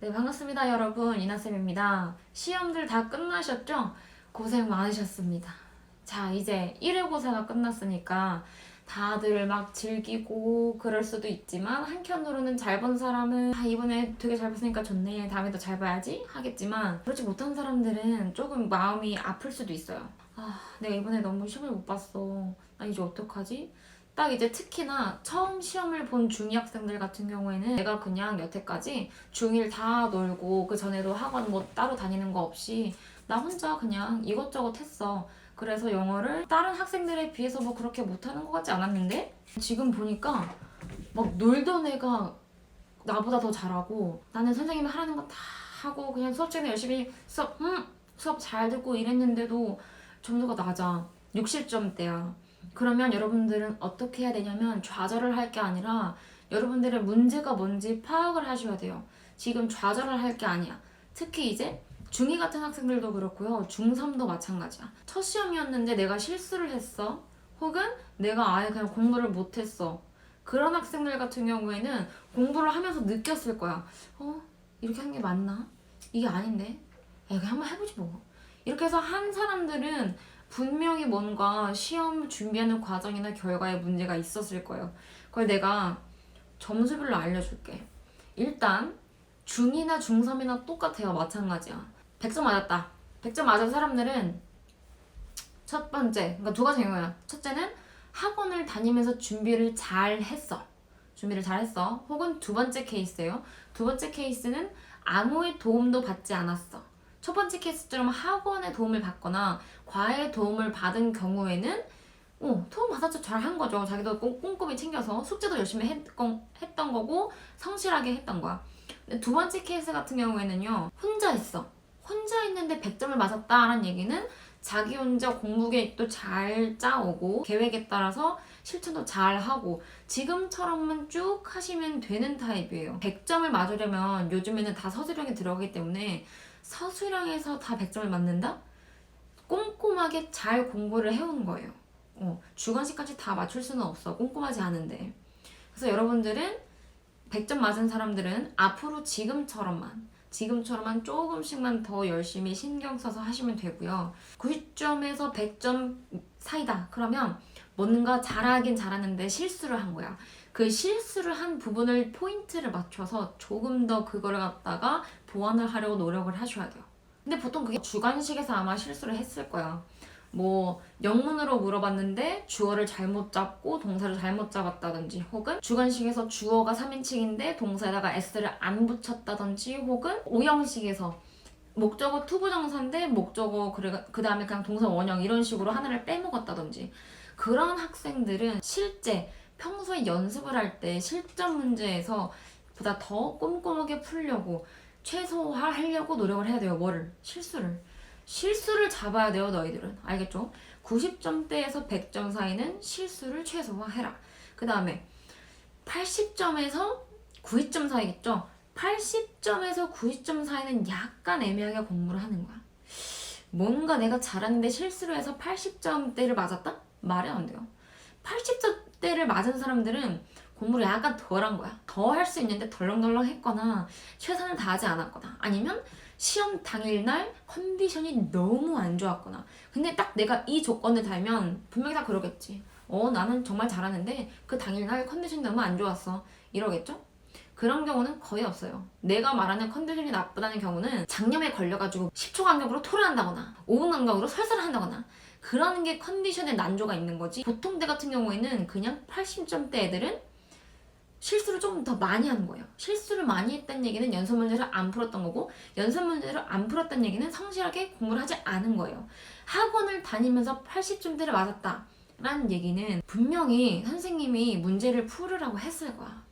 네, 반갑습니다, 여러분. 이나쌤입니다. 시험들 다 끝나셨죠? 고생 많으셨습니다. 자, 이제 1회고사가 끝났으니까 다들 막 즐기고 그럴 수도 있지만 한켠으로는 잘 본 사람은 아, 이번에 되게 잘 봤으니까 좋네. 다음에 더 잘 봐야지 하겠지만 그렇지 못한 사람들은 조금 마음이 아플 수도 있어요. 아, 내가 이번에 너무 시험을 못 봤어. 나 이제 어떡하지? 딱 이제 특히나 처음 시험을 본 중2 학생들 같은 경우에는 내가 그냥 여태까지 중1 다 놀고 그 전에도 학원 뭐 따로 다니는 거 없이 나 혼자 그냥 이것저것 했어. 그래서 영어를 다른 학생들에 비해서 뭐 그렇게 못하는 것 같지 않았는데 지금 보니까 막 놀던 애가 나보다 더 잘하고 나는 선생님이 하라는 거 다 하고 그냥 수업 시간에 열심히 수업 음 수업 잘 듣고 이랬는데도 점수가 낮아. 60점대야 그러면 여러분들은 어떻게 해야 되냐면 좌절을 할 게 아니라 여러분들의 문제가 뭔지 파악을 하셔야 돼요 지금 좌절을 할 게 아니야 특히 이제 중2 같은 학생들도 그렇고요. 중3도 마찬가지야. 첫 시험이었는데 내가 실수를 했어. 혹은 내가 아예 그냥 공부를 못했어. 그런 학생들 같은 경우에는 공부를 하면서 느꼈을 거야. 어? 이렇게 하는 게 맞나? 이게 아닌데? 야, 그냥 한번 해보지 뭐. 이렇게 해서 한 사람들은 분명히 뭔가 시험 준비하는 과정이나 결과에 문제가 있었을 거예요. 그걸 내가 점수별로 알려줄게. 일단 중2나 중3이나 똑같아요. 마찬가지야. 100점 맞았다. 100점 맞은 사람들은 첫 번째, 그러니까 두 가지 경우야. 첫째는 학원을 다니면서 준비를 잘 했어. 준비를 잘 했어. 혹은 두 번째 케이스예요. 두 번째 케이스는 아무의 도움도 받지 않았어. 첫 번째 케이스처럼 학원의 도움을 받거나 과외 도움을 받은 경우에는 어, 도움 받았죠. 잘 한 거죠. 자기도 꼼- 꼼꼼히 챙겨서 숙제도 열심히 했던, 했던 거고 성실하게 했던 거야. 근데 두 번째 케이스 같은 경우에는요. 혼자 했어. 혼자 있는데 100점을 맞았다라는 얘기는 자기 혼자 공부 계획도 잘 짜오고 계획에 따라서 실천도 잘 하고 지금처럼만 쭉 하시면 되는 타입이에요. 100점을 맞으려면 요즘에는 다 서술형이 들어가기 때문에 서술형에서 다 100점을 맞는다? 꼼꼼하게 잘 공부를 해오는 거예요. 어, 주관식까지 다 맞출 수는 없어. 꼼꼼하지 않은데. 그래서 여러분들은 100점 맞은 사람들은 앞으로 지금처럼만 지금처럼만 조금씩만 더 열심히 신경 써서 하시면 되고요. 90점에서 100점 사이다. 그러면 뭔가 잘하긴 잘하는데 실수를 한 거야. 그 실수를 한 부분을 포인트를 맞춰서 조금 더 그거를 갖다가 보완을 하려고 노력을 하셔야 돼요. 근데 보통 그게 주관식에서 아마 실수를 했을 거야. 뭐 영문으로 물어봤는데 주어를 잘못 잡고 동사를 잘못 잡았다든지 혹은 주관식에서 주어가 3인칭인데 동사에다가 s를 안 붙였다든지 혹은 오형식에서 목적어 투부정사인데 목적어 그 다음에 그냥 동사 원형 이런 식으로 하나를 빼먹었다든지 그런 학생들은 실제 평소에 연습을 할 때 실전 문제에서 보다 더 꼼꼼하게 풀려고 최소화하려고 노력을 해야 돼요. 뭐를? 실수를. 실수를 잡아야 돼요, 너희들은. 알겠죠? 90점대에서 100점 사이는 실수를 최소화해라. 그 다음에 80점에서 90점 사이겠죠? 80점에서 90점 사이는 약간 애매하게 공부를 하는 거야. 뭔가 내가 잘하는데 실수를 해서 80점대를 맞았다? 말이 안 돼요. 80점대를 맞은 사람들은 공부를 약간 덜한 거야. 더 할 수 있는데 덜렁덜렁 했거나 최선을 다하지 않았거나 아니면 시험 당일날 컨디션이 너무 안 좋았거나 근데 딱 내가 이 조건을 달면 분명히 다 그러겠지 어 나는 정말 잘하는데 그 당일날 컨디션이 너무 안 좋았어 이러겠죠? 그런 경우는 거의 없어요 내가 말하는 컨디션이 나쁘다는 경우는 장염에 걸려가지고 10초 간격으로 토를 한다거나 5분 간격으로 설사를 한다거나 그런 게 컨디션에 난조가 있는 거지 보통 때 같은 경우에는 그냥 80점대 애들은 실수를 조금 더 많이 하는 거예요. 실수를 많이 했다는 얘기는 연습 문제를 안 풀었던 거고 연습 문제를 안 풀었다는 얘기는 성실하게 공부를 하지 않은 거예요. 학원을 다니면서 80점대를 맞았다. 라는 얘기는 분명히 선생님이 문제를 풀으라고 했을 거야.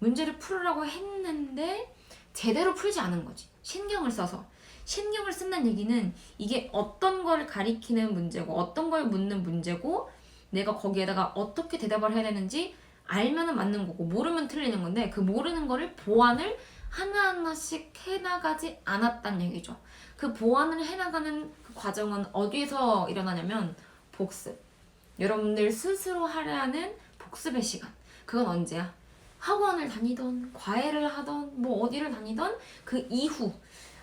문제를 풀으라고 했는데 제대로 풀지 않은 거지. 신경을 써서. 신경을 쓴다는 얘기는 이게 어떤 걸 가리키는 문제고 어떤 걸 묻는 문제고 내가 거기에다가 어떻게 대답을 해야 되는지 알면은 맞는 거고 모르면 틀리는 건데 그 모르는 거를 보완을 하나하나씩 해나가지 않았단 얘기죠. 그 보완을 해나가는 그 과정은 어디서 일어나냐면 복습. 여러분들 스스로 하려 하는 복습의 시간. 그건 언제야? 학원을 다니던 과외를 하던 뭐 어디를 다니던 그 이후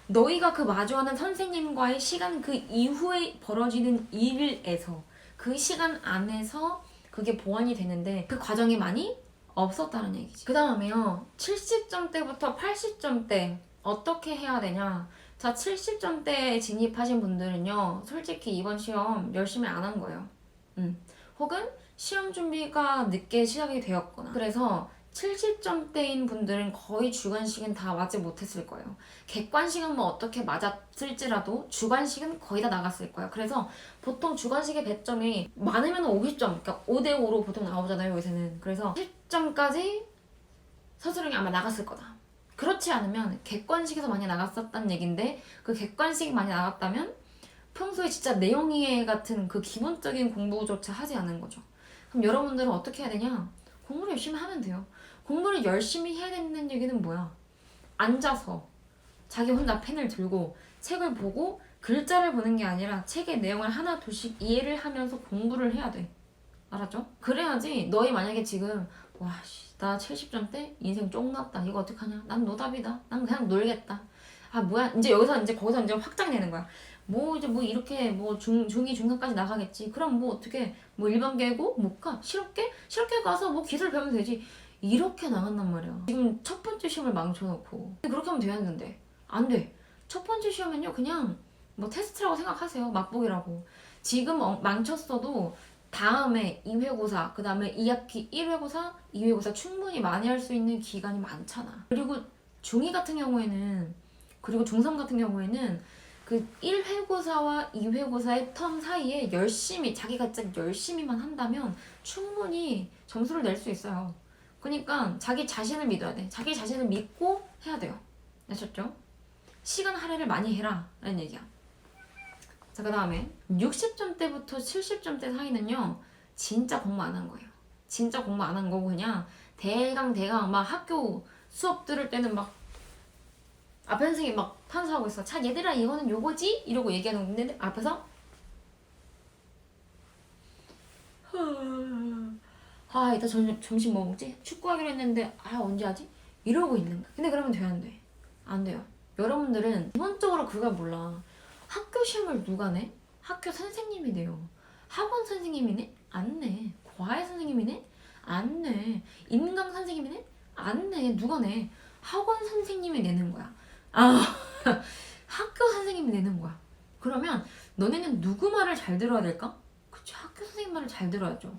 너희가 그 마주하는 선생님과의 시간 그 이후에 벌어지는 일에서 그 시간 안에서 그게 보완이 되는데 그 과정이 많이 없었다는 얘기지. 그 다음에요. 70점대부터 80점대 어떻게 해야 되냐? 자, 70점대에 진입하신 분들은요. 솔직히 이번 시험 열심히 안 한 거예요. 음. 혹은 시험 준비가 늦게 시작이 되었거나. 그래서 70점대인 분들은 거의 주관식은 다 맞지 못했을 거예요. 객관식은 뭐 어떻게 맞았을지라도 주관식은 거의 다 나갔을 거예요. 그래서 보통 주관식의 배점이 많으면 50점, 그러니까 5대5로 보통 나오잖아요, 요새는. 그래서 10점까지 서술형이 아마 나갔을 거다. 그렇지 않으면 객관식에서 많이 나갔었다는 얘긴데 그 객관식이 많이 나갔다면 평소에 진짜 내용 이해 같은 그 기본적인 공부조차 하지 않은 거죠. 그럼 여러분들은 어떻게 해야 되냐? 공부를 열심히 하면 돼요. 공부를 열심히 해야 되는 얘기는 뭐야? 앉아서 자기 혼자 펜을 들고 책을 보고 글자를 보는 게 아니라 책의 내용을 하나 둘씩 이해를 하면서 공부를 해야 돼. 알았죠? 그래야지 너희 만약에 지금 와, 씨, 나 70점대 인생 쫑났다. 이거 어떡하냐? 난 노답이다. 난 그냥 놀겠다. 아, 뭐야? 이제 여기서 이제 거기서 이제 확장 내는 거야. 뭐 이제 뭐 이렇게 뭐 중, 중2 중3까지 나가겠지. 그럼 뭐 어떻게 뭐 일반 계고 못 가? 실업계? 실업계 가서 뭐 기술 배우면 되지. 이렇게 나간단 말이야. 지금 첫 번째 시험을 망쳐놓고 그렇게 하면 되었는데 안 돼. 첫 번째 시험은요 그냥 뭐 테스트라고 생각하세요. 맛보기라고. 지금 어- 망쳤어도 다음에 2회고사, 그 다음에 2학기 1회고사, 2회고사 충분히 많이 할 수 있는 기간이 많잖아. 그리고 중2 같은 경우에는, 그리고 중3 같은 경우에는 그 1회고사와 2회고사의 텀 사이에 열심히, 자기가 진짜 열심히만 한다면 충분히 점수를 낼 수 있어요. 그러니까 자기 자신을 믿어야 돼. 자기 자신을 믿고 해야 돼요. 아셨죠? 시간 할애를 많이 해라. 라는 얘기야. 자, 그 다음에 60점대부터 70점 대 사이는요, 진짜 공부 안 한 거예요. 진짜 공부 안 한 거고, 그냥 대강 대강 막 학교 수업 들을 때는 막 앞에 선생님이 막 탄수하고 있어. 자, 얘들아, 이거는 요거지? 이러고 얘기하는 건데, 앞에서 아, 이따 점, 점심 뭐 먹지? 축구하기로 했는데, 아, 언제 하지? 이러고 있는 거야. 근데 그러면 돼, 안 돼? 안 돼요. 여러분들은 기본적으로 그걸 몰라. 학교 시험을 누가 내? 학교 선생님이 내요. 학원 선생님이 내? 안 내. 과외 선생님이 내? 안 내. 인강 선생님이 내? 안 내. 누가 내? 학원 선생님이 내는 거야. 아, 학교 선생님이 내는 거야. 그러면 너네는 누구 말을 잘 들어야 될까? 그치, 학교 선생님 말을 잘 들어야죠.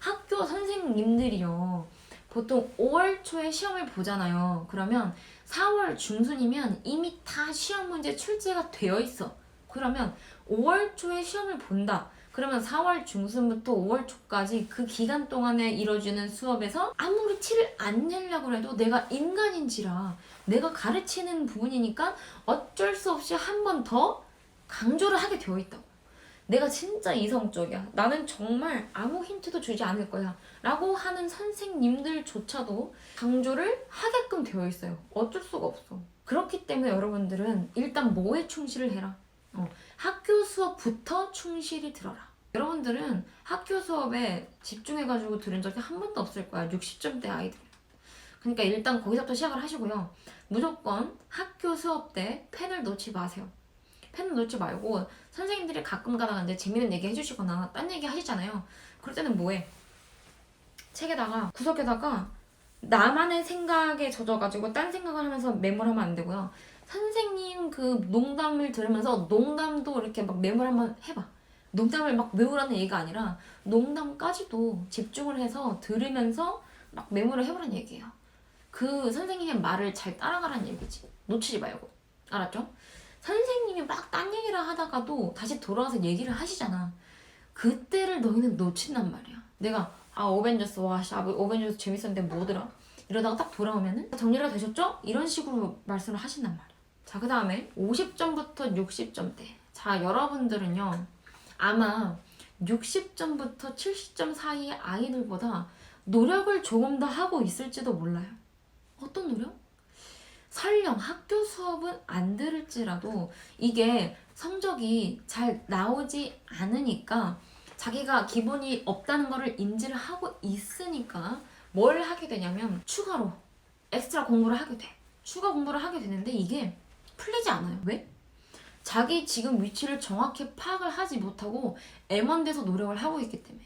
학교 선생님들이요. 보통 5월 초에 시험을 보잖아요. 그러면 4월 중순이면 이미 다 시험 문제 출제가 되어 있어. 그러면 5월 초에 시험을 본다. 그러면 4월 중순부터 5월 초까지 그 기간 동안에 이뤄지는 수업에서 아무리 티를 안 내려고 해도 내가 인간인지라 내가 가르치는 부분이니까 어쩔 수 없이 한 번 더 강조를 하게 되어 있다고. 내가 진짜 이성적이야. 나는 정말 아무 힌트도 주지 않을 거야. 라고 하는 선생님들조차도 강조를 하게끔 되어 있어요. 어쩔 수가 없어. 그렇기 때문에 여러분들은 일단 뭐에 충실을 해라. 어, 학교 수업부터 충실히 들어라. 여러분들은 학교 수업에 집중해가지고 들은 적이 한 번도 없을 거야. 60점대 아이들. 그러니까 일단 거기서부터 시작을 하시고요. 무조건 학교 수업 때 펜을 놓지 마세요. 펜을 놓지 말고 선생님들이 가끔 가다가 이제 재밌는 얘기 해주시거나 딴 얘기 하시잖아요. 그럴 때는 뭐해? 책에다가 구석에다가 나만의 생각에 젖어가지고 딴 생각을 하면서 메모를 하면 안 되고요. 선생님 그 농담을 들으면서 농담도 이렇게 막 메모를 한번 해봐. 농담을 막 외우라는 얘기가 아니라 농담까지도 집중을 해서 들으면서 막 메모를 해보라는 얘기예요. 그 선생님의 말을 잘 따라가라는 얘기지. 놓치지 말고. 알았죠? 선생님이 막 딴 얘기를 하다가도 다시 돌아와서 얘기를 하시잖아. 그때를 너희는 놓친단 말이야. 내가 아 어벤져스 와 씨, 아, 어벤져스 재밌었는데 뭐더라? 이러다가 딱 돌아오면은 정리가 되셨죠? 이런 식으로 말씀을 하신단 말이야. 자, 그 다음에 50점부터 60점대. 자, 여러분들은요, 아마 60점부터 70점 사이의 아이들보다 노력을 조금 더 하고 있을지도 몰라요. 어떤 노력? 설령 학교 수업은 안 들을지라도 이게 성적이 잘 나오지 않으니까 자기가 기본이 없다는 거를 인지를 하고 있으니까 뭘 하게 되냐면 추가로 엑스트라 공부를 하게 돼. 추가 공부를 하게 되는데 이게 풀리지 않아요. 왜? 자기 지금 위치를 정확히 파악을 하지 못하고 M1대에서 노력을 하고 있기 때문에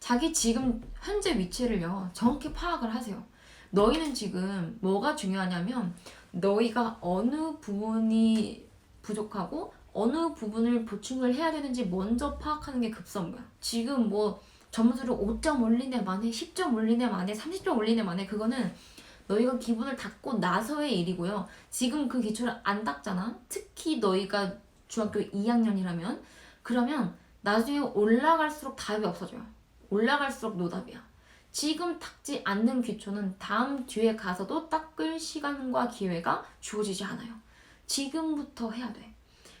자기 지금 현재 위치를요 정확히 파악을 하세요. 너희는 지금 뭐가 중요하냐면 너희가 어느 부분이 부족하고 어느 부분을 보충을 해야 되는지 먼저 파악하는 게 급선무야. 지금 뭐 점수를 5점 올리네 만에 10점 올리네 만에 30점 올리네 만에 그거는 너희가 기분을 닫고 나서의 일이고요. 지금 그 기초를 안 닦잖아. 특히 너희가 중학교 2학년이라면 그러면 나중에 올라갈수록 답이 없어져요. 올라갈수록 노답이야. 지금 닦지 않는 기초는 다음 뒤에 가서도 닦을 시간과 기회가 주어지지 않아요. 지금부터 해야 돼.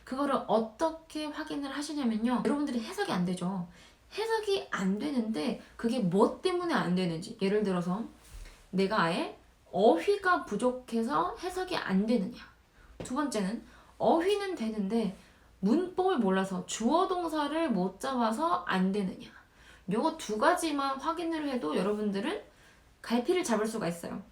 그거를 어떻게 확인을 하시냐면요. 여러분들이 해석이 안 되죠. 해석이 안 되는데 그게 뭐 때문에 안 되는지. 예를 들어서 내가 아예 어휘가 부족해서 해석이 안 되느냐. 두 번째는 어휘는 되는데 문법을 몰라서 주어 동사를 못 잡아서 안 되느냐. 요거 두 가지만 확인을 해도 여러분들은 갈피를 잡을 수가 있어요.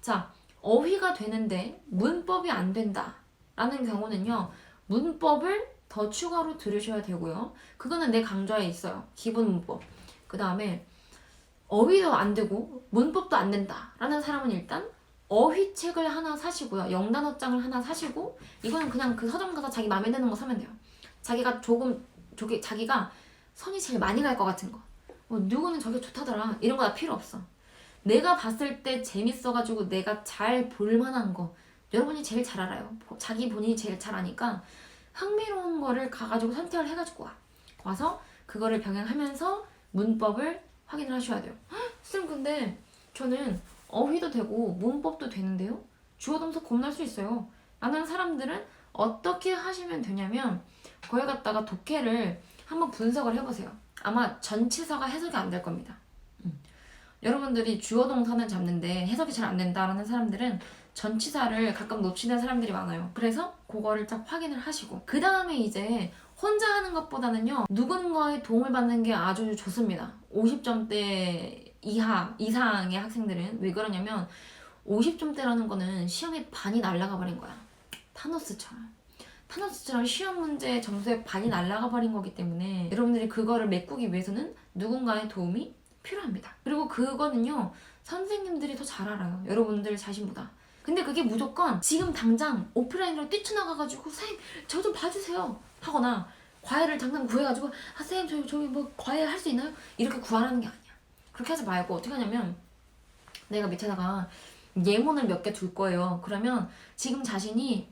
자, 어휘가 되는데 문법이 안 된다. 라는 경우는요. 문법을 더 추가로 들으셔야 되고요. 그거는 내 강좌에 있어요. 기본 문법. 그 다음에 어휘도 안 되고 문법도 안 된다. 라는 사람은 일단 어휘책을 하나 사시고요. 영단어장을 하나 사시고 이거는 그냥 그 서점 가서 자기 마음에 드는 거 사면 돼요. 자기가 조금 저기 자기가 손이 제일 많이 갈 것 같은 거. 뭐 누구는 저게 좋다더라. 이런 거 다 필요 없어. 내가 봤을 때 재밌어가지고 내가 잘 볼만한 거. 여러분이 제일 잘 알아요. 자기 본인이 제일 잘 아니까 흥미로운 거를 가가지고 선택을 해가지고 와. 와서 그거를 병행하면서 문법을 확인을 하셔야 돼요. 헉, 쌤 근데 저는 어휘도 되고 문법도 되는데요. 주어 동사 겁날 수 있어요. 라는 사람들은 어떻게 하시면 되냐면 거기 갖다가 독해를 한번 분석을 해보세요. 아마 전치사가 해석이 안 될 겁니다. 음. 여러분들이 주어 동사는 잡는데 해석이 잘 안 된다라는 사람들은 전치사를 가끔 놓치는 사람들이 많아요. 그래서 그거를 딱 확인을 하시고 그 다음에 이제 혼자 하는 것보다는요 누군가의 도움을 받는 게 아주 좋습니다. 50점대 이하 이상의 학생들은 왜 그러냐면 50점대라는 거는 시험에 반이 날라가 버린 거야. 타노스처럼. 타노스처럼 시험 문제 점수에 반이 날라가 버린 거기 때문에 여러분들이 그거를 메꾸기 위해서는 누군가의 도움이 필요합니다. 그리고 그거는요 선생님들이 더 잘 알아요. 여러분들 자신보다. 근데 그게 무조건 지금 당장 오프라인으로 뛰쳐나가가지고 선생님 저 좀 봐주세요 하거나 과외를 당장 구해가지고 아 선생님 저희 저희 뭐 과외 할 수 있나요? 이렇게 구하라는 게 아니야. 그렇게 하지 말고 어떻게 하냐면 내가 밑에다가 예문을 몇 개 둘 거예요. 그러면 지금 자신이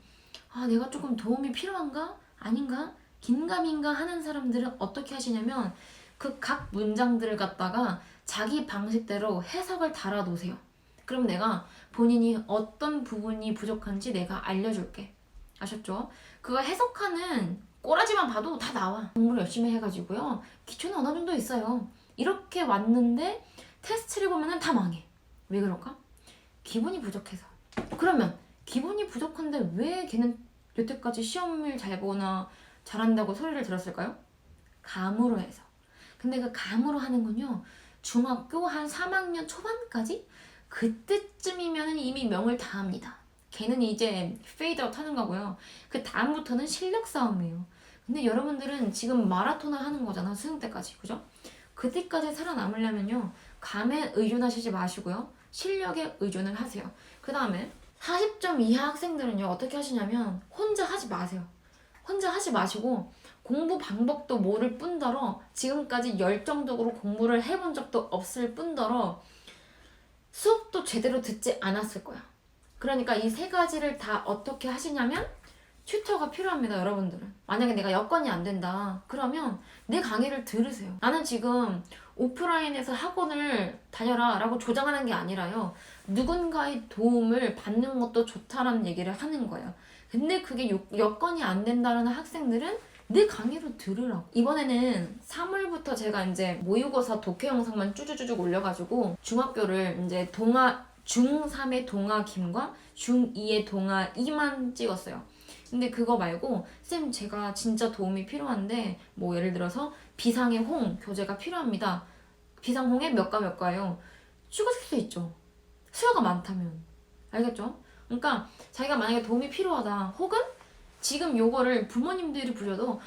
아 내가 조금 도움이 필요한가 아닌가 긴가민가 하는 사람들은 어떻게 하시냐면 그 각 문장들을 갖다가 자기 방식대로 해석을 달아 놓으세요. 그럼 내가 본인이 어떤 부분이 부족한지 내가 알려줄게. 아셨죠? 그거 해석하는 꼬라지만 봐도 다 나와. 공부를 열심히 해가지고요. 기초는 어느 정도 있어요. 이렇게 왔는데 테스트를 보면은 다 망해. 왜 그럴까? 기본이 부족해서. 그러면 기본이 부족한데 왜 걔는 여태까지 시험을 잘 보거나 잘한다고 소리를 들었을까요? 감으로 해서. 근데 그 감으로 하는 건요. 중학교 한 3학년 초반까지 그때쯤이면 이미 명을 다 합니다. 걔는 이제 페이드아웃 하는 거고요. 그 다음부터는 실력 싸움이에요. 근데 여러분들은 지금 마라톤을 하는 거잖아. 수능 때까지. 그죠? 그때까지 살아남으려면요. 감에 의존하시지 마시고요. 실력에 의존을 하세요. 그 다음에 40점 이하 학생들은요. 어떻게 하시냐면 혼자 하지 마세요. 혼자 하지 마시고 공부 방법도 모를 뿐더러 지금까지 열정적으로 공부를 해본 적도 없을 뿐더러 수업도 제대로 듣지 않았을 거야. 그러니까 이 세 가지를 다 어떻게 하시냐면 튜터가 필요합니다, 여러분들은. 만약에 내가 여건이 안 된다. 그러면 내 강의를 들으세요. 나는 지금 오프라인에서 학원을 다녀라 라고 조장하는 게 아니라요. 누군가의 도움을 받는 것도 좋다라는 얘기를 하는 거예요. 근데 그게 요, 여건이 안 된다는 학생들은 내 강의를 들으라고. 이번에는 3월부터 제가 이제 모의고사 독해 영상만 쭈쭈쭈쭈 올려가지고 중학교를 이제 동아 중3의 동아 김과 중2의 동아 2만 찍었어요. 근데 그거 말고 쌤 제가 진짜 도움이 필요한데 뭐 예를 들어서 비상의 홍 교재가 필요합니다. 비상홍의 몇과 몇과요. 죽으실 수 있죠. 수요가 많다면. 알겠죠? 그러니까 자기가 만약에 도움이 필요하다. 혹은 지금 요거를 부모님들이 불려도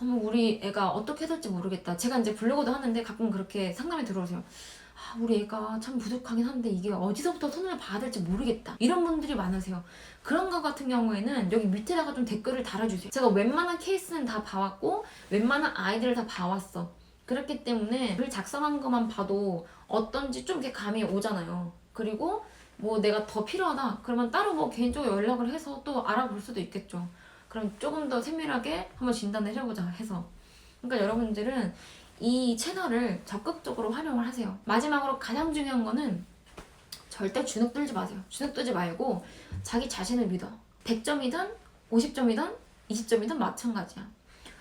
어머 우리 애가 어떻게 해야 될지 모르겠다. 제가 이제 불려고도 하는데 가끔 그렇게 상담이 들어오세요. 아, 우리 애가 참 부족하긴 한데 이게 어디서부터 손을 봐야 될지 모르겠다. 이런 분들이 많으세요. 그런 거 같은 경우에는 여기 밑에다가 좀 댓글을 달아주세요. 제가 웬만한 케이스는 다 봐왔고 웬만한 아이들을 다 봐왔어. 그렇기 때문에 글 작성한 것만 봐도 어떤지 좀 이렇게 감이 오잖아요. 그리고 뭐 내가 더 필요하다 그러면 따로 뭐 개인적으로 연락을 해서 또 알아볼 수도 있겠죠. 그럼 조금 더 세밀하게 한번 진단을 해보자 해서. 그러니까 여러분들은 이 채널을 적극적으로 활용을 하세요. 마지막으로 가장 중요한 거는 절대 주눅 들지 마세요. 주눅 들지 말고 자기 자신을 믿어. 100점이든 50점이든 20점이든 마찬가지야.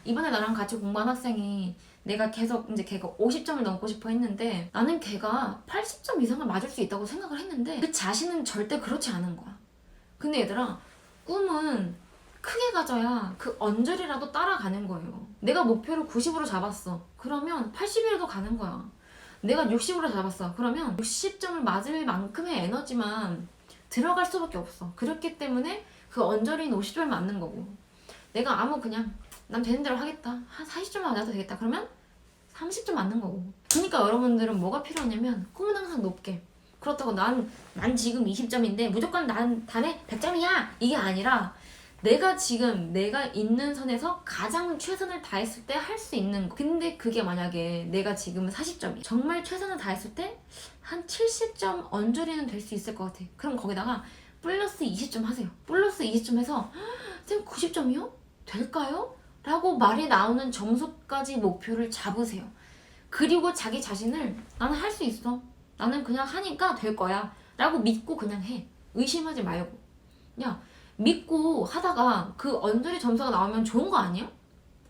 이번에 나랑 같이 공부한 학생이 내가 계속 이제 걔가 50점을 넘고 싶어 했는데 나는 걔가 80점 이상을 맞을 수 있다고 생각을 했는데 그 자신은 절대 그렇지 않은 거야. 근데 얘들아 꿈은 크게 가져야 그 언저리라도 따라가는 거예요. 내가 목표를 90으로 잡았어. 그러면 80이라도 가는 거야. 내가 60으로 잡았어. 그러면 60점을 맞을 만큼의 에너지만 들어갈 수밖에 없어. 그렇기 때문에 그 언저리인 50점을 맞는 거고. 내가 아무 그냥 난 되는 대로 하겠다. 한 40점 맞아도 되겠다. 그러면 30점 맞는 거고. 그러니까 여러분들은 뭐가 필요하냐면 꿈은 항상 높게. 그렇다고 난, 난 지금 20점인데 무조건 난 다음에 100점이야! 이게 아니라 내가 지금 내가 있는 선에서 가장 최선을 다했을 때 할 수 있는 거. 근데 그게 만약에 내가 지금 40점이 정말 최선을 다했을 때 한 70점 언저리는 될 수 있을 것 같아. 그럼 거기다가 플러스 20점 하세요. 플러스 20점 해서 쌤 90점이요? 될까요? 라고 말이 나오는 점수까지 목표를 잡으세요. 그리고 자기 자신을 나는 할 수 있어. 나는 그냥 하니까 될 거야. 라고 믿고 그냥 해. 의심하지 말고. 야, 믿고 하다가 그 언저리 점수가 나오면 좋은 거 아니야?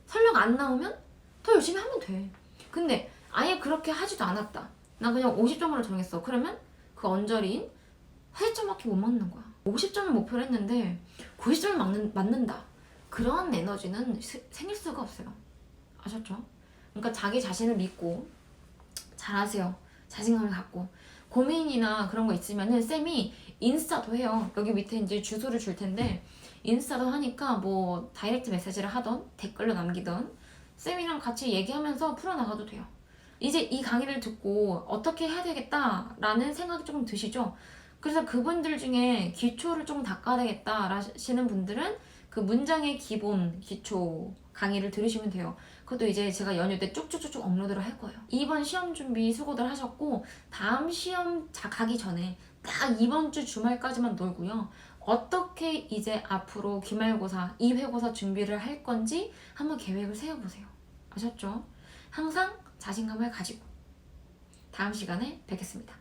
설령 안 나오면 더 열심히 하면 돼. 근데 아예 그렇게 하지도 않았다. 나 그냥 50점으로 정했어. 그러면 그 언저리인 40점밖에 못 맞는 거야. 50점을 목표로 했는데 90점을 맞는, 맞는다. 그런 에너지는 세- 생길 수가 없어요. 아셨죠? 그러니까 자기 자신을 믿고 잘하세요. 자신감을 갖고 고민이나 그런 거 있으면은 쌤이 인스타도 해요. 여기 밑에 이제 주소를 줄 텐데 인스타도 하니까 뭐 다이렉트 메시지를 하던 댓글로 남기던 쌤이랑 같이 얘기하면서 풀어나가도 돼요. 이제 이 강의를 듣고 어떻게 해야 되겠다라는 생각이 조금 드시죠? 그래서 그분들 중에 기초를 좀 닦아야 되겠다 하시는 분들은 그 문장의 기본 기초 강의를 들으시면 돼요. 그것도 이제 제가 연휴 때 쭉쭉쭉쭉 업로드를 할 거예요. 이번 시험 준비 수고들 하셨고 다음 시험 자 가기 전에 딱 이번 주 주말까지만 놀고요. 어떻게 이제 앞으로 기말고사, 2회고사 준비를 할 건지 한번 계획을 세워보세요. 아셨죠? 항상 자신감을 가지고 다음 시간에 뵙겠습니다.